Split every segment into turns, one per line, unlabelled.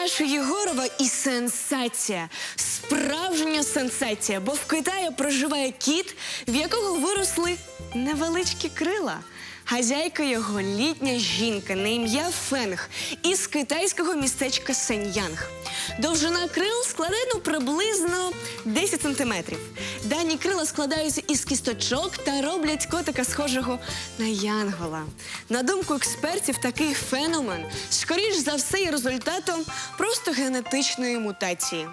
Передача Єгорова і сенсація. Справжня сенсація, бо в Китаї проживає кіт, в якого виросли невеличкі крила. Хазяйка його літня жінка на ім'я Фенг із китайського містечка Сеньянг. Довжина крил складає приблизно 10 сантиметрів. Дані крила складаються із кісточок та роблять котика схожого на янгола. На думку експертів, такий феномен, скоріш за все, є результатом просто генетичної мутації.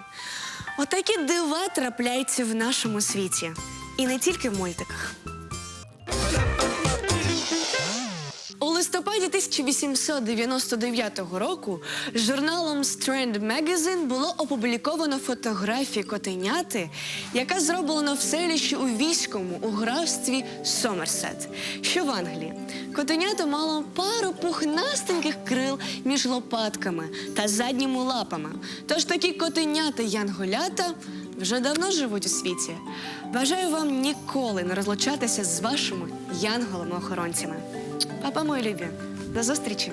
Отакі дива трапляються в нашому світі. І не тільки в мультиках. У листопаді 1899 року журналом Strand Magazine було опубліковано фотографії котеняти, яка зроблена в селищі у війському у графстві Сомерсет, що в Англії. Котенята мало пару пухнастеньких крил між лопатками та задніми лапами. Тож такі котенята янголята вже давно живуть у світі. Бажаю вам ніколи не розлучатися з вашими янголами-охоронцями. Папа мої любі, до зустрічі!